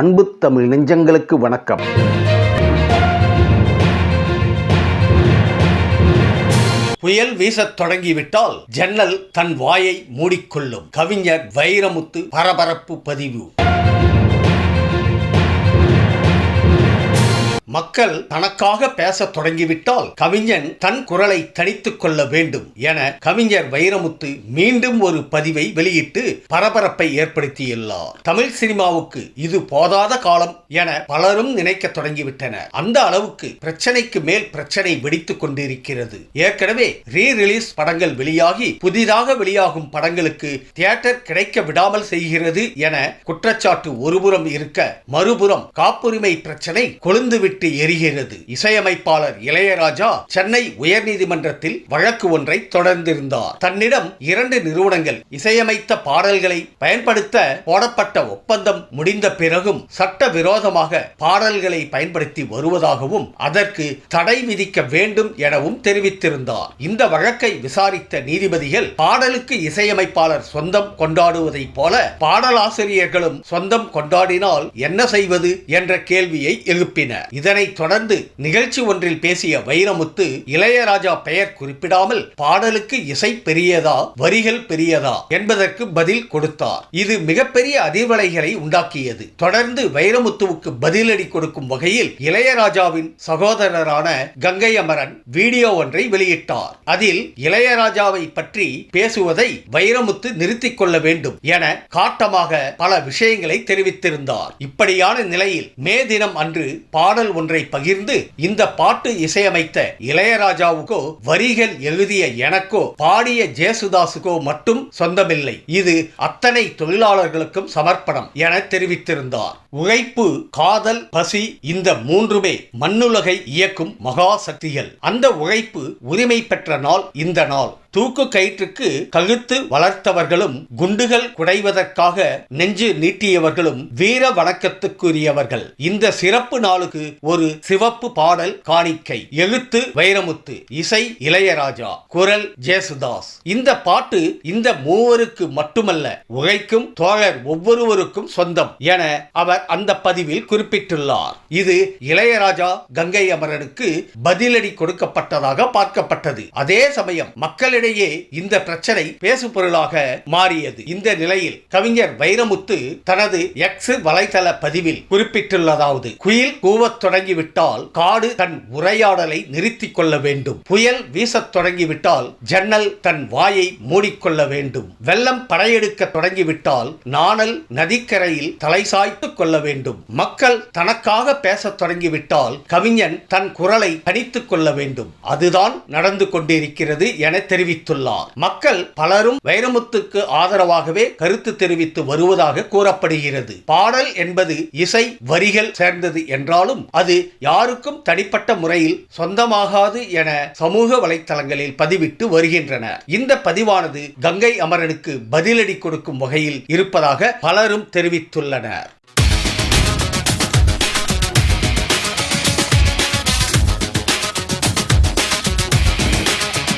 அன்பு தமிழ் நெஞ்சங்களுக்கு வணக்கம். புயல் வீசத் தொடங்கிவிட்டால் ஜன்னல் தன் வாயை மூடிக்கொள்ளும். கவிஞர் வைரமுத்து பரபரப்பு பதிவு. மக்கள் தனக்காக பேசத் தொடங்கிவிட்டால் கவிஞன் தன் குரலை தனித்துக் கொள்ள வேண்டும் என கவிஞர் வைரமுத்து மீண்டும் ஒரு பதிவை வெளியிட்டு பரபரப்பை ஏற்படுத்தியுள்ளார். தமிழ் சினிமாவுக்கு இது போதாத காலம் என பலரும் நினைக்க தொடங்கிவிட்டனர். அந்த அளவுக்கு பிரச்சனைக்கு மேல் பிரச்சனை வெடித்துக் கொண்டிருக்கிறது. ஏற்கனவே ரீ ரிலீஸ் படங்கள் வெளியாகி புதிதாக வெளியாகும் படங்களுக்கு தியேட்டர் கிடைக்க விடாமல் செய்கிறது என குற்றச்சாட்டு ஒருபுறம் இருக்க மறுபுறம் காப்புரிமை பிரச்சனை கொழுந்துவிட்டு எரிகிறது. இசையமைப்பாளர் இளையராஜா சென்னை உயர்நீதிமன்றத்தில் வழக்கு ஒன்றை தொடர்ந்திருந்தார். தன்னிடம் இரண்டு நிறுவனங்கள் இசையமைத்த பாடல்களை பயன்படுத்த போடப்பட்ட ஒப்பந்தம் முடிந்த பிறகும் சட்ட விரோதமாக பாடல்களை பயன்படுத்தி வருவதாகவும் அதற்கு தடை விதிக்க வேண்டும் எனவும் தெரிவித்திருந்தார். இந்த வழக்கை விசாரித்த நீதிபதிகள் பாடலுக்கு இசையமைப்பாளர் சொந்தம் கொண்டாடுவதைப் போல பாடலாசிரியர்களும் சொந்தம் கொண்டாடினால் என்ன செய்வது என்ற கேள்வியை எழுப்பினர். இதனைத் தொடர்ந்து நிகழ்ச்சி ஒன்றில் பேசிய வைரமுத்து இளையராஜா பெயர் குறிப்பிடாமல் பாடலுக்கு இசை பெரியதா வரிகள் பெரியதா என்பதற்கு பதில் கொடுத்தார். இது மிகப்பெரிய அதிர்வலைகளை உண்டாக்கியது தொடர்ந்து வைரமுத்துவுக்கு பதிலடி கொடுக்கும் வகையில் இளையராஜாவின் சகோதரரான கங்கை அமரன் வீடியோ ஒன்றை வெளியிட்டார். அதில் இளையராஜாவை பற்றி பேசுவதை வைரமுத்து நிறுத்திக் கொள்ள வேண்டும் என காட்டமாக பல விஷயங்களை தெரிவித்திருந்தார். இப்படியான நிலையில் மே தினம் அன்று பாடல் ஒன்றை பகிர்ந்து இந்த பாட்டு இசையமைத்த இளையராஜாவுக்கோ வரிகள் எழுதிய எனக்கோ பாடிய ஜேசுதாசுக்கோ மட்டும் சொந்தமில்லை. இது அத்தனை தொழிலாளர்களுக்கும் சமர்ப்பணம் என தெரிவித்திருந்தார். உழைப்பு காதல் பசி இந்த மூன்றுமே மண்ணுலகை இயக்கும் மகா சக்திகள். அந்த உழைப்பு உரிமை பெற்ற நாள் இந்த நாள். தூக்கு கயிற்றுக்கு கழுத்து வளர்த்தவர்களும் குண்டுகள் குடைவதற்காக நெஞ்சு நீட்டியவர்களும் வீர வணக்கத்துக்குரியவர்கள். இந்த சிறப்பு நாளுக்கு ஒரு சிவப்பு பாடல் காணிக்கை. எழுத்து வைரமுத்து இசை இளையராஜா குரல் ஜேசுதாஸ். இந்த பாட்டு இந்த மூவருக்கு மட்டுமல்ல உழைக்கும் தோழர் ஒவ்வொருவருக்கும் சொந்தம் என அவர் அந்த பதிவில் குறிப்பிட்டுள்ளார். இது இளையராஜா கங்கை அமரனுக்கு பதிலடி கொடுக்கப்பட்டதாக பார்க்கப்பட்டது. அதே சமயம் மக்களிடையே இந்த பிரச்சனை பேசு பொருளாக மாறியது. இந்த நிலையில் கவிஞர் வைரமுத்து தனது எக்ஸ் வலைதள பதிவில் குறிப்பிட்டுள்ளதாவது குயில் கூவத் தொடங்கிவிட்டால் காடு தன் உரையாடலை நிறுத்திக் கொள்ள வேண்டும். புயல் வீசத் தொடங்கிவிட்டால் ஜன்னல் தன் வாயை மூடிக்கொள்ள வேண்டும். வெள்ளம் படையெடுக்க தொடங்கிவிட்டால் நாணல் நதிக்கரையில் தலை சாய்த்துக் கொள்ள வேண்டும். மக்கள் தனக்காக பேசத் தொடங்கிவிட்டால் கவிஞன் தன் குரலை கணித்துக் கொள்ள வேண்டும். அதுதான் நடந்து கொண்டிருக்கிறது என தெரிவித்துள்ளார். மக்கள் பலரும் வைரமுத்துக்கு ஆதரவாகவே கருத்து தெரிவித்து வருவதாக கூறப்படுகிறது. பாடல் என்பது இசை வரிகள் சேர்ந்தது என்றாலும் அது யாருக்கும் தனிப்பட்ட முறையில் சொந்தமாகாது என சமூக வலைத்தளங்களில் பதிவிட்டு வருகின்றனர் இந்த பதிவானது கங்கை அமரனுக்கு பதிலடி கொடுக்கும் வகையில் இருப்பதாக பலரும் தெரிவித்துள்ளனர்.